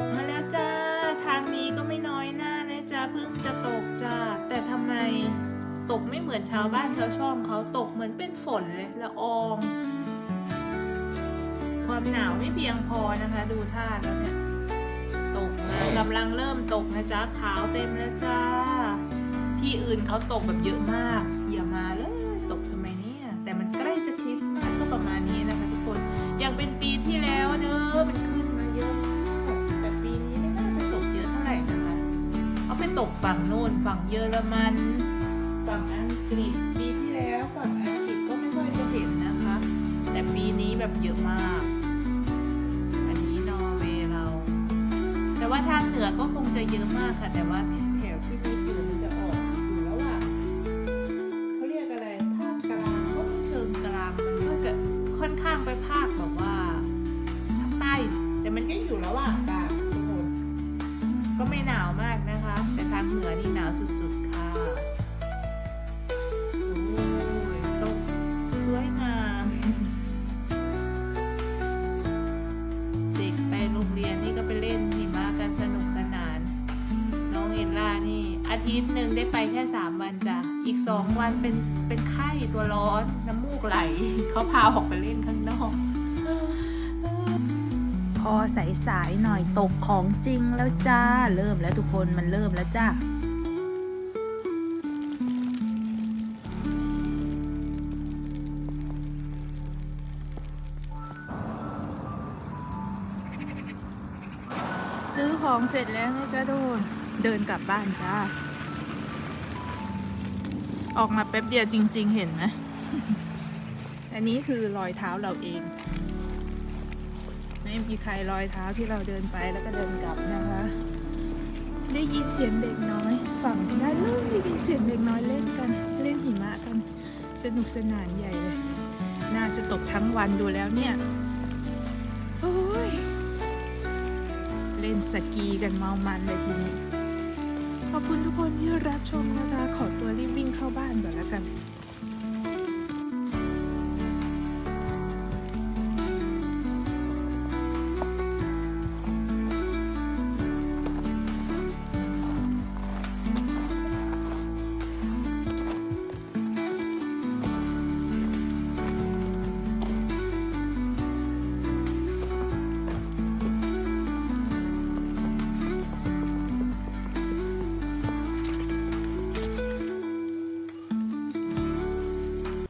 กมาแล้วจ้า ทางนี้ก็ไม่น้อยหน้านะจ้าเพิ่งจะตกจ้า แต่ทำไมตกไม่เหมือนชาวบ้านชาวช่องเขาตกเหมือนเป็นฝนเลยละออง ความหนาวไม่เพียงพอนะคะ ดูท่าแล้วเนี่ยตกนะกำลังเริ่มตกนะจ๊ะขาวเต็มแล้วจ้า ที่อื่นเขาตกแบบเยอะมาก อย่ามาเลย ตกฝั่งโน้นฝั่งเยอรมันฝั่งอังกฤษปีที่แล้วฝั่งอังกฤษก็ไม่ค่อยจะเห็นนะคะ แต่ปีนี้แบบเยอะมาก อันนี้นอร์เวย์เรา แต่ว่าทางเหนือก็คงจะเยอะมากค่ะ แต่ว่าแถวที่มีอยู่มันจะออกอยู่แล้วอะเขาเรียกอะไรภาคกลางก็ไม่เชิงกลางมันก็จะค่อนข้างไปภาคแบบว่าภาคใต้แต่มันก็อยู่ระหว่างกลางทุกคนก็ไม่หนาวมากางเหนือนี่หนาวสุดๆค่ะโอ้ยตกสวยงาม เด็กไปโรงเรียนนี่ก็ไปเล่นหิมะกันสนุกสนาน น้องเอลล่านี่ อาทิตย์หนึ่งได้ไปแค่สามวันจ้ะ อีกสองวันเป็นเป็นไข้ตัวร้อนน้ำมูกไหล เขาพาออกไปเล่นข้างนอก อสายๆหน่อยตกของจริงแล้วจ้า เริ่มแล้วทุกคนมันเริ่มแล้วจ้าซื้อของเสร็จแล้วนะจ้าทุกคนเดินกลับบ้านจ้า ออกมาแป๊บเดียวจริง ๆ เห็นไหมอันนี้คือรอยเท้าเราเอง ไม่มีใครรอยเท้าที่เราเดินไปแล้วก็เดินกลับนะคะ ได้ยินเสียงเด็กน้อย ฝั่งด้านนู้นได้ยินเสียงเด็กน้อยเล่นกัน เล่นหิมะกัน สนุกสนานใหญ่เลย น่าจะตกทั้งวันดูแล้วเนี่ยโอ้ยเล่นสกีกันเมามันเลยทีนี้ ขอบคุณทุกคนที่รับชมนะคะ ขอตัวรีบวิ่งเข้าบ้านก่อนแล้วกัน